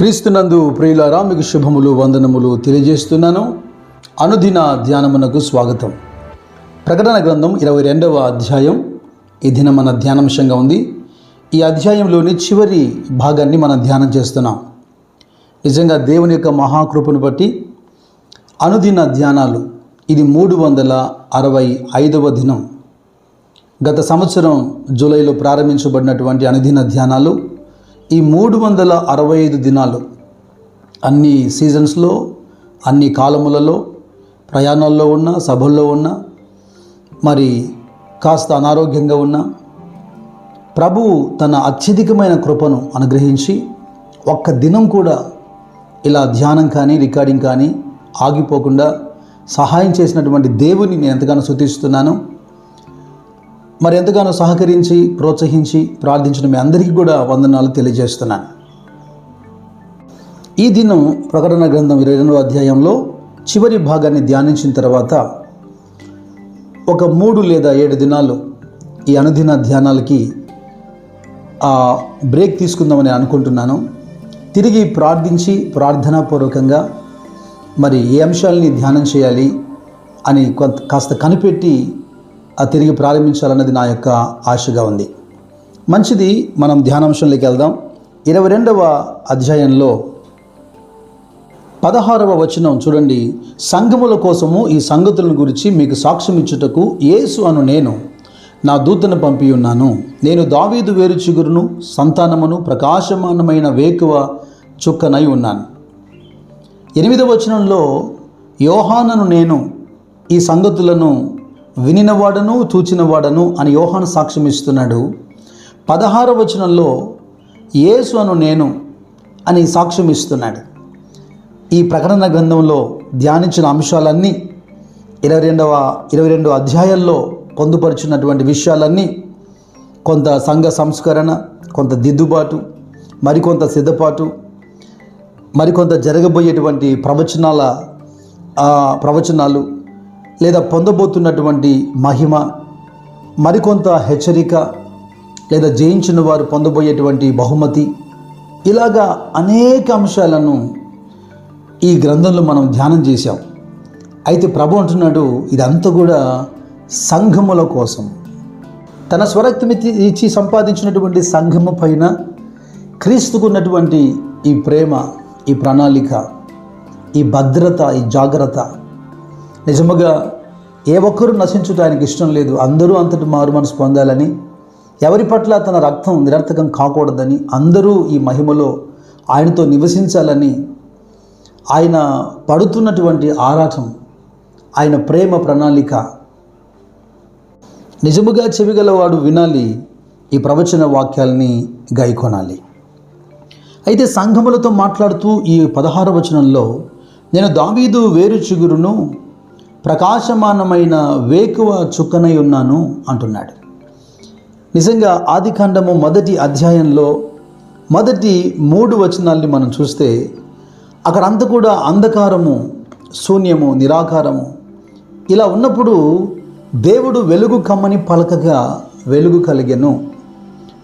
క్రీస్తునందు ప్రియులారా మీకు శుభములు వందనములు తెలియజేస్తున్నాను. అనుదిన ధ్యానమునకు స్వాగతం. ప్రకటన గ్రంథం ఇరవై రెండవ అధ్యాయం. ఈ దినం మన ధ్యానాంశంగా ఉంది. ఈ అధ్యాయంలోని చివరి భాగాన్ని మనం ధ్యానం చేస్తున్నాం. నిజంగా దేవుని యొక్క మహాకృపను బట్టి అనుదిన ధ్యానాలు ఇది మూడు వందల అరవై ఐదవ దినం. గత సంవత్సరం జూలైలో ప్రారంభించబడినటువంటి అనుదిన ధ్యానాలు ఈ మూడు వందల అరవై ఐదు దినాలు అన్ని సీజన్స్లో అన్ని కాలములలో ప్రయాణాల్లో ఉన్న సభల్లో ఉన్న మరి కాస్త అనారోగ్యంగా ఉన్న ప్రభువు తన అత్యధికమైన కృపను అనుగ్రహించి ఒక్క దినం కూడా ఇలా ధ్యానం కానీ రికార్డింగ్ కానీ ఆగిపోకుండా సహాయం చేసినటువంటి దేవుని నేను ఎంతగానో శుతిస్తున్నాను మరి ఎంతగానో సహకరించి ప్రోత్సహించి ప్రార్థించిన మీ అందరికీ కూడా వందనాలు తెలియజేస్తున్నాను. ఈ దినం ప్రకటన గ్రంథం ఇరవై రెండవ అధ్యాయంలో చివరి భాగాన్ని ధ్యానించిన తర్వాత ఒక మూడు లేదా ఏడు దినాలు ఈ అనుదిన ధ్యానాలకి ఆ బ్రేక్ తీసుకుందామని అనుకుంటున్నాను. తిరిగి ప్రార్థించి ప్రార్థనాపూర్వకంగా మరి ఏ అంశాలని ధ్యానం చేయాలి అని కొంత కాస్త కనిపెట్టి తిరిగి ప్రారంభించాలన్నది నా యొక్క ఆశగా ఉంది. మంచిది మనం ధ్యానాంశంలోకి వెళ్దాం. ఇరవై రెండవ అధ్యాయంలో పదహారవ వచనం చూడండి. సంఘముల కోసము ఈ సంగతులను గురించి మీకు సాక్ష్యం ఇచ్చుటకు యేసు అను నేను నా దూతను పంపి ఉన్నాను. నేను దావీదు వేరు చిగురును సంతానమును ప్రకాశమానమైన వేకువ చుక్కనై ఉన్నాను. ఎనిమిదవ వచనంలో యోహానను నేను ఈ సంగతులను వినినవాడను చూచినవాడను అని యోహాను సాక్ష్యం ఇస్తున్నాడు. పదహార వచనంలో యేసు అను నేను అని సాక్ష్యం ఇస్తున్నాడు. ఈ ప్రకటన గ్రంథంలో ధ్యానించిన అంశాలన్నీ ఇరవై రెండవ ఇరవై రెండు అధ్యాయాల్లో పొందుపరుచున్నటువంటి విషయాలన్నీ కొంత సంఘ సంస్కరణ కొంత దిద్దుబాటు మరికొంత సిద్ధపాటు మరికొంత జరగబోయేటువంటి ప్రవచనాల ప్రవచనాలు లేదా పొందబోతున్నటువంటి మహిమ మరికొంత హెచ్చరిక లేదా జయించిన వారు పొందబోయేటువంటి బహుమతి ఇలాగా అనేక అంశాలను ఈ గ్రంథంలో మనం ధ్యానం చేశాం. అయితే ప్రభు అంటున్నాడు ఇదంతా కూడా సంఘముల కోసం. తన స్వరక్తం ఇచ్చి- ఇచ్చి సంపాదించినటువంటి సంఘము పైన క్రీస్తుకున్నటువంటి ఈ ప్రేమ ఈ ప్రణాళిక ఈ భద్రత ఈ జాగ్రత్త నిజముగా ఏ ఒక్కరూ నశించడానికి ఇష్టం లేదు. అందరూ అంతటి మారు మనసు పొందాలని ఎవరి పట్ల తన రక్తం నిరర్థకం కాకూడదని అందరూ ఈ మహిమలో ఆయనతో నివసించాలని ఆయన పడుతున్నటువంటి ఆరాటం ఆయన ప్రేమ ప్రణాళిక. నిజముగా చెవిగలవాడు వినాలి ఈ ప్రవచన వాక్యాల్ని గైకొనాలి. అయితే సంఘములతో మాట్లాడుతూ ఈ పదహార వచనంలో నేను దావీదు వేరు చిగురును ప్రకాశమానమైన వేకువ చుక్కనై ఉన్నాను అంటున్నాడు. నిజంగా ఆదికాండము మొదటి అధ్యాయంలో మొదటి మూడు వచనాల్ని మనం చూస్తే అక్కడ అంతా కూడా అంధకారము శూన్యము నిరాకారము ఇలా ఉన్నప్పుడు దేవుడు వెలుగు కమ్మని పలకగా వెలుగు కలిగెను.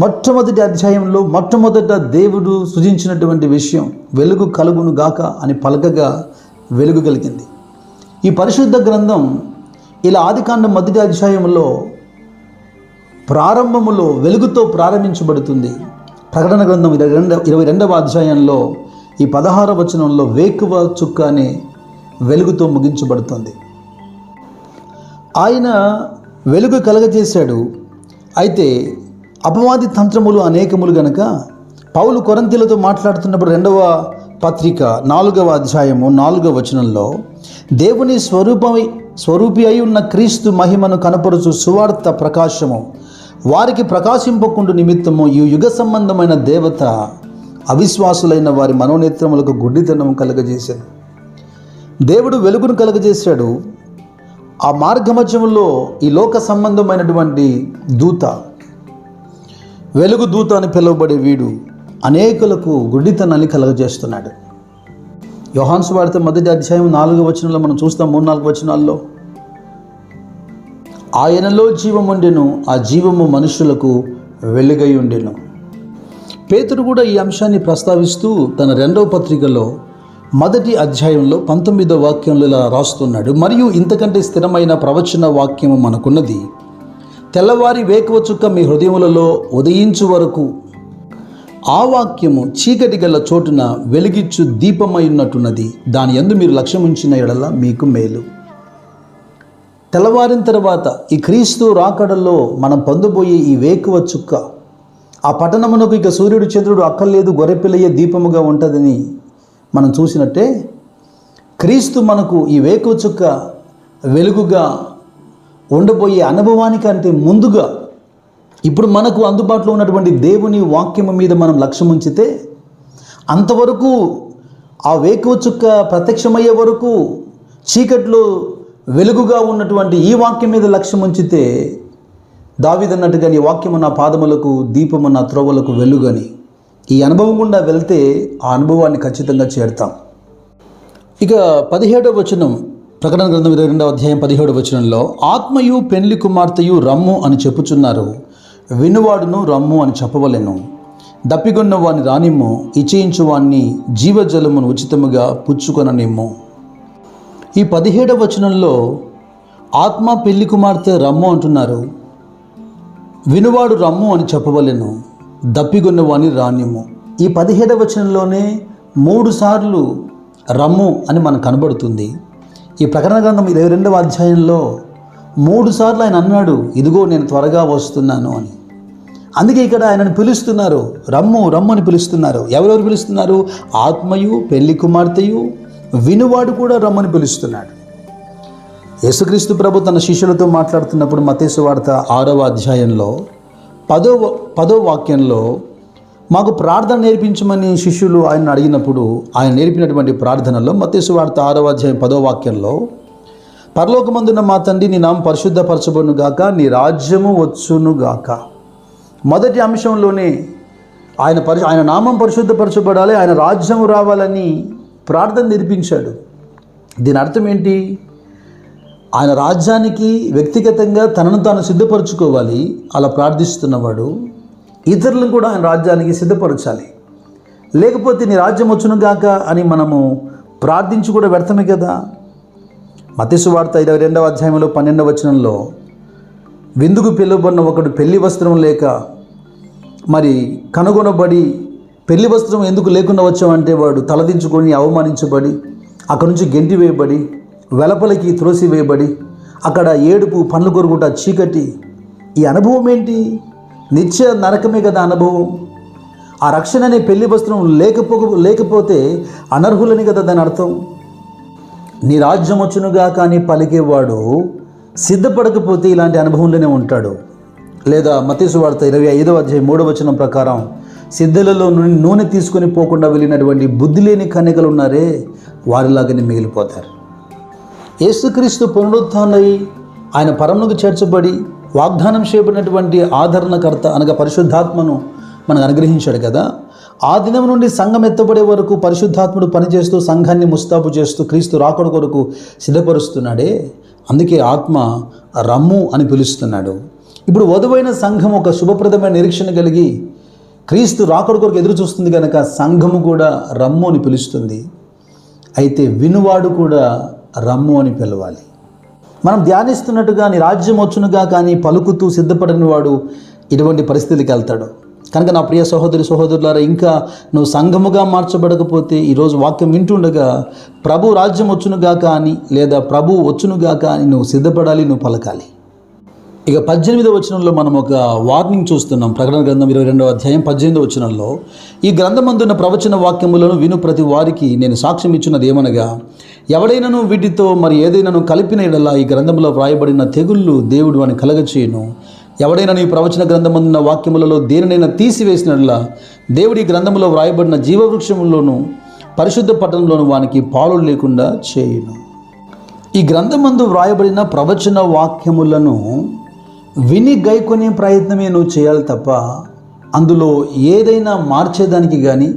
మొట్టమొదటి అధ్యాయంలో మొట్టమొదట దేవుడు సృజించినటువంటి విషయం వెలుగు కలుగును గాక అని పలకగా వెలుగు కలిగింది. ఈ పరిశుద్ధ గ్రంథం ఇలా ఆదికాండం మొదటి అధ్యాయంలో ప్రారంభములో వెలుగుతో ప్రారంభించబడుతుంది. ప్రకటన గ్రంథం ఇరవై రెండవ ఇరవై రెండవ అధ్యాయంలో ఈ పదహార వచనంలో వేకువ చుక్క అనే వెలుగుతో ముగించబడుతుంది. ఆయన వెలుగు కలగజేశాడు. అయితే అపవాది తంత్రములు అనేకములు గనక పౌలు కొరంతీలతో మాట్లాడుతున్నప్పుడు రెండవ పత్రిక నాలుగవ అధ్యాయము నాలుగవ వచనంలో దేవుని స్వరూపమై స్వరూపి అయి ఉన్న క్రీస్తు మహిమను కనపరుచు సువార్త ప్రకాశము. వారికి ప్రకాశింపకుండా నిమిత్తము ఈ యుగ సంబంధమైన దేవత అవిశ్వాసులైన వారి మనోనేత్రములకు గుడ్డితనం కలగజేశాడు దేవుడు వెలుగును కలగజేశాడు. ఆ మార్గమధ్యంలో ఈ లోక సంబంధమైనటువంటి దూత వెలుగు దూత అని పిలువబడే వీడు అనేకులకు గుడ్డితనాన్ని కలగజేస్తున్నాడు. యోహాన్స్ వార్త మొదటి అధ్యాయం నాలుగు వచనంలో మనం చూస్తాం మూడు నాలుగు వచనాల్లో. ఆయనలో జీవముండెను ఆ జీవము మనుషులకు వెలుగై ఉండెను. పేతుడు కూడా ఈ అంశాన్ని ప్రస్తావిస్తూ తన రెండవ పత్రికలో మొదటి అధ్యాయంలో పంతొమ్మిదో వాక్యంలో ఇలా రాస్తున్నాడు మరియు ఇంతకంటే స్థిరమైన ప్రవచన వాక్యము మనకున్నది తెల్లవారి వేకువ చుక్క మీ హృదయములలో ఉదయించు వరకు ఆ వాక్యము చీకటి గల చోటున వెలిగిచ్చు దీపమై ఉన్నట్టున్నది. దాని యందు మీరు లక్ష్యం ఉంచిన ఎడల మీకు మేలు. తెల్లవారిన తర్వాత ఈ క్రీస్తు రాకడలో మనం పొందబోయే ఈ వేకువ చుక్క ఆ పట్టణమునకు ఇక సూర్యుడు చంద్రుడు అక్కర్లేదు గొర్రెపిల్లయ్యే దీపముగా ఉంటుందని మనం చూసినట్టే క్రీస్తు మనకు ఈ వేకువ చుక్క వెలుగుగా ఉండబోయే అనుభవానికంటే ముందుగా ఇప్పుడు మనకు అందుబాటులో ఉన్నటువంటి దేవుని వాక్యము మీద మనం లక్ష్యం ఉంచితే అంతవరకు ఆ వేకువ చుక్క ప్రత్యక్షమయ్యే వరకు చీకట్లో వెలుగుగా ఉన్నటువంటి ఈ వాక్యం మీద లక్ష్యం ఉంచితే దావిదన్నట్టుగా నీ వాక్యము నా పాదములకు దీపము నా త్రోవలకు వెలుగని ఈ అనుభవం గుండా వెళ్తే ఆ అనుభవాన్ని ఖచ్చితంగా చేరుతాం. ఇక పదిహేడవ వచనం ప్రకటన గ్రంథం ఇరవై రెండవ అధ్యాయం పదిహేడవ వచనంలో ఆత్మయు పెళ్ళి కుమార్తెయు రమ్ము అని చెప్పుచున్నారు. వినువాడును రమ్ము అని చెప్పవలెను. దప్పిగొన్న వాని రానిమ్ము ఇచ్చేయించు వాణ్ణి జీవజలమును ఉచితముగా పుచ్చుకొననిమ్ము. ఈ పదిహేడవ వచనంలో ఆత్మ పెళ్ళి కుమార్తె రమ్ము అంటున్నారు. వినువాడు రమ్ము అని చెప్పవలెను దప్పిగొన్నవాని రానిమ్ము. ఈ పదిహేడవ వచనంలోనే మూడు సార్లు రమ్ము అని మనకు కనబడుతుంది. ఈ ప్రకటన గ్రంథం ఇరవై రెండవ అధ్యాయంలో మూడు సార్లు ఆయన అన్నాడు ఇదిగో నేను త్వరగా వస్తున్నాను అని. అందుకే ఇక్కడ ఆయనను పిలుస్తున్నారు. రమ్ము రమ్ము అని పిలుస్తున్నారు. ఎవరెవరు పిలుస్తున్నారు? ఆత్మయు పెళ్ళి కుమార్తెయు వినువాడు కూడా రమ్మని పిలుస్తున్నాడు. యేసుక్రీస్తు ప్రభు తన శిష్యులతో మాట్లాడుతున్నప్పుడు మతేసు వార్త ఆరవ అధ్యాయంలో పదో పదో వాక్యంలో మాకు ప్రార్థన నేర్పించమని శిష్యులు ఆయన అడిగినప్పుడు ఆయన నేర్పినటువంటి ప్రార్థనలో మతేసు వార్త ఆరవ అధ్యాయం పదో వాక్యంలో పరలోకమందున మా తండ్రి నీ నామం పరిశుద్ధపరచబడును గాక నీ రాజ్యము వచ్చును గాక. మొదటి అంశంలోనే ఆయన పరి ఆయన నామం పరిశుద్ధపరచబడాలి ఆయన రాజ్యము రావాలని ప్రార్థన నిర్పించాడు. దీని అర్థం ఏంటి? ఆయన రాజ్యానికి వ్యక్తిగతంగా తనను తాను సిద్ధపరచుకోవాలి అలా ప్రార్థిస్తున్నవాడు ఇతరులను కూడా ఆయన రాజ్యానికి సిద్ధపరచాలి. లేకపోతే నీ రాజ్యం వచ్చును గాక అని మనము ప్రార్థించి కూడా వ్యర్థమే కదా? మతిసువార్త ఇరవై రెండవ అధ్యాయంలో పన్నెండవ వచనంలో విందుకు పిలువబడిన ఒకడు పెళ్ళి వస్త్రం లేక మరి కనుగొనబడి పెళ్ళి వస్త్రం ఎందుకు లేకుండా వచ్చామంటే వాడు తలదించుకొని అవమానించబడి అక్కడి నుంచి గెంటి వేయబడి వెలపలకి త్రోసి వేయబడి అక్కడ ఏడుపు పండ్లు కొరుకుట చీకటి. ఈ అనుభవం ఏంటి? నిత్య నరకమే కదా అనుభవం. ఆ రక్షణ అనే పెళ్ళి వస్త్రం లేకపో లేకపోతే అనర్హులని కదా దాని అర్థం. నీ రాజ్యం వచ్చునుగా కానీ పలికేవాడు సిద్ధపడకపోతే ఇలాంటి అనుభవంలోనే ఉంటాడు. లేదా మతీసు వార్త ఇరవై ఐదవ అధ్యాయం మూడవ వచనం ప్రకారం సిద్ధులలో నుండి నూనె తీసుకొని పోకుండా వెళ్ళినటువంటి బుద్ధి లేని కన్యకలు ఉన్నారే వారిలాగానే మిగిలిపోతారు. యేసుక్రీస్తు పునరుత్నై ఆయన పరమునకు చేర్చబడి వాగ్దానం చేయబడినటువంటి ఆదరణకర్త అనగా పరిశుద్ధాత్మను మనకు అనుగ్రహించాడు కదా. ఆ దినం నుండి సంఘం ఎత్తబడే వరకు పరిశుద్ధాత్ముడు పనిచేస్తూ సంఘాన్ని ముస్తాబు చేస్తూ క్రీస్తు రాకడ కొరకు సిద్ధపరుస్తున్నాడే. అందుకే ఆత్మ రమ్ము అని పిలుస్తున్నాడు. ఇప్పుడు వధువైన సంఘం ఒక శుభప్రదమైన నిరీక్షణ కలిగి క్రీస్తు రాకడ కొరకు ఎదురు చూస్తుంది కనుక సంఘము కూడా రమ్ము అని పిలుస్తుంది. అయితే వినువాడు కూడా రమ్ము అని పిలవాలి. మనం ధ్యానిస్తున్నట్టుగా నీ రాజ్యం వచ్చునుగా కానీ పలుకుతూ సిద్ధపడని వాడు ఇటువంటి పరిస్థితికి వెళ్తాడు. కనుక నా ప్రియ సహోదరి సహోదరులారా ఇంకా నువ్వు సంఘముగా మార్చబడకపోతే ఈరోజు వాక్యం వింటుండగా ప్రభు రాజ్యం వచ్చునుగాక కానీ లేదా ప్రభు వచ్చునుగాక కానీ నువ్వు సిద్ధపడాలి నువ్వు పలకాలి. ఇక పద్దెనిమిదవ వచనంలో మనం ఒక వార్నింగ్ చూస్తున్నాం. ప్రకటన గ్రంథం ఇరవై రెండవ అధ్యాయం పద్దెనిమిదవ వచనంలో ఈ గ్రంథమందున్న ప్రవచన వాక్యములను విను ప్రతి వారికి నేను సాక్ష్యం ఇచ్చినది ఏమనగా ఎవడైనాను వీటితో మరి ఏదైనాను కలిపిన ఎడలా ఈ గ్రంథంలో వ్రాయబడిన తెగుళ్ళు దేవుడు అని కలగచేయను. ఎవడైనా నీ ప్రవచన గ్రంథమందున్న వాక్యములలో దేనినైనా తీసివేసినట్లా దేవుడి గ్రంథములో వ్రాయబడిన జీవవృక్షంలోనూ పరిశుద్ధ పట్టణంలోను వానికి పాలు లేకుండా చేయును. ఈ గ్రంథమందు వ్రాయబడిన ప్రవచన వాక్యములను విని గైకొనే ప్రయత్నమే నువ్వు చేయాలి తప్ప అందులో ఏదైనా మార్చేదానికి కానీ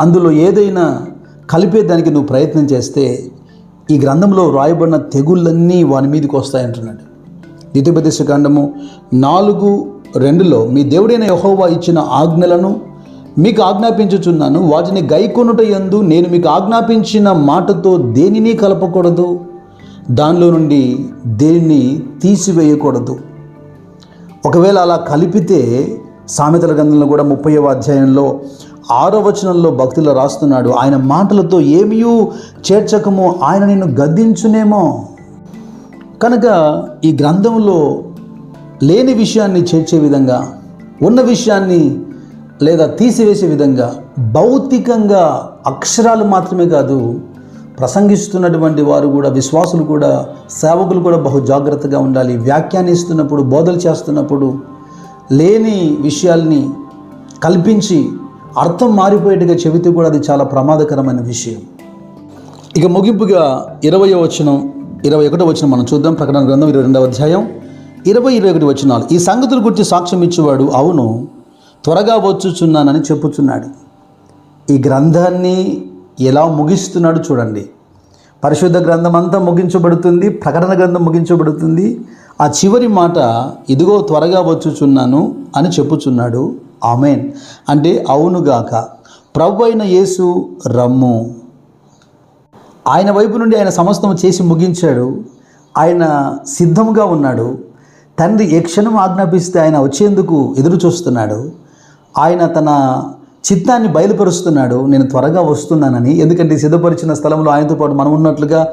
అందులో ఏదైనా కలిపేదానికి నువ్వు ప్రయత్నం చేస్తే ఈ గ్రంథంలో వ్రాయబడిన తెగుళ్ళన్నీ వాని మీదకి వస్తాయంటున్నాడు. ద్వితీయోపదేశ కాండము నాలుగు రెండులో మీ దేవుడైన యహోవా ఇచ్చిన ఆజ్ఞలను మీకు ఆజ్ఞాపించుచున్నాను. వాటిని గైకొనుట ఎందు నేను మీకు ఆజ్ఞాపించిన మాటతో దేనిని కలపకూడదు? దానిలో నుండి దేనిని తీసివేయకూడదు? ఒకవేళ అలా కలిపితే సామెతల గ్రంథంలో కూడా ముప్పైవ అధ్యాయంలో ఆరో వచనంలో భక్తులు రాస్తున్నాడు ఆయన మాటలతో ఏమీ చేర్చకము? ఆయన నిన్ను గద్దించునేమో? కనుక ఈ గ్రంథంలో లేని విషయాన్ని చేర్చే విధంగా ఉన్న విషయాన్ని లేదా తీసివేసే విధంగా భౌతికంగా అక్షరాలు మాత్రమే కాదు ప్రసంగిస్తున్నటువంటి వారు కూడా విశ్వాసులు కూడా సేవకులు కూడా బహు జాగ్రత్తగా ఉండాలి. వ్యాఖ్యానిస్తున్నప్పుడు బోధలు చేస్తున్నప్పుడు లేని విషయాల్ని కల్పించి అర్థం మారిపోయేట్టుగా చెబితే కూడా అది చాలా ప్రమాదకరమైన విషయం. ఇక ముగింపుగా ఇరవై వచనం. ఇరవై ఒకటి వచ్చిన మనం చూద్దాం. ప్రకటన గ్రంథం ఇరవై రెండవ అధ్యాయం. ఇరవై ఇరవై ఒకటి వచ్చినాలు ఈ సంగతుల గురించి సాక్ష్యం ఇచ్చేవాడు అవును త్వరగా వచ్చుచున్నానని చెప్పుచున్నాడు. ఈ గ్రంథాన్ని ఎలా ముగిస్తున్నాడు చూడండి. పరిశుద్ధ గ్రంథం అంతా ముగించబడుతుంది ప్రకటన గ్రంథం ముగించబడుతుంది. ఆ చివరి మాట ఇదిగో త్వరగా వచ్చుచున్నాను అని చెప్పుచున్నాడు. ఆమెన్. అంటే అవునుగాక ప్రభు అయిన యేసు రమ్ము. ఆయన వైపు నుండి ఆయన సమస్తం చేసి ముగించాడు. ఆయన సిద్ధంగా ఉన్నాడు. తండ్రి ఏ క్షణం ఆజ్ఞాపిస్తే ఆయన వచ్చేందుకు ఎదురు చూస్తున్నాడు ఆయన తన చిత్తాన్ని బయలుపరుస్తున్నాడు. నేను త్వరగా వస్తున్నానని ఎందుకంటే సిద్ధపరిచిన స్థలంలో ఆయనతో పాటు మనం ఉన్నట్లుగా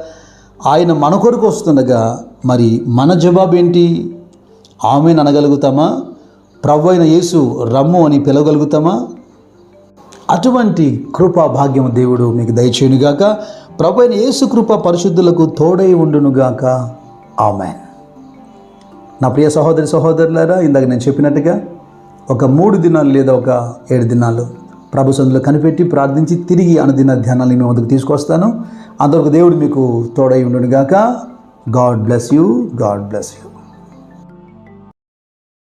ఆయన మన కొరకు వస్తుండగా మరి మన జవాబు ఏంటి ఆమెను అనగలుగుతామా? ప్రభు అయిన యేసు రమ్ము అని పిలవగలుగుతామా? అటువంటి కృపా భాగ్యం దేవుడు మీకు దయచేయునుగాక. ప్రభు అయిన యేసుకృప పరిశుద్ధులకు తోడై ఉండునుగాక. ఆమెన్. నా ప్రియ సహోదరి సహోదరులారా ఇందాక నేను చెప్పినట్టుగా ఒక మూడు దినాలు లేదా ఒక ఏడు దినాలు ప్రభు సందులో కనిపెట్టి ప్రార్థించి తిరిగి అనుదిన ధ్యానాన్ని మేము అందుకు తీసుకొస్తాను. అంతవరకు దేవుడు మీకు తోడై ఉండునుగాక. God bless you. God bless you.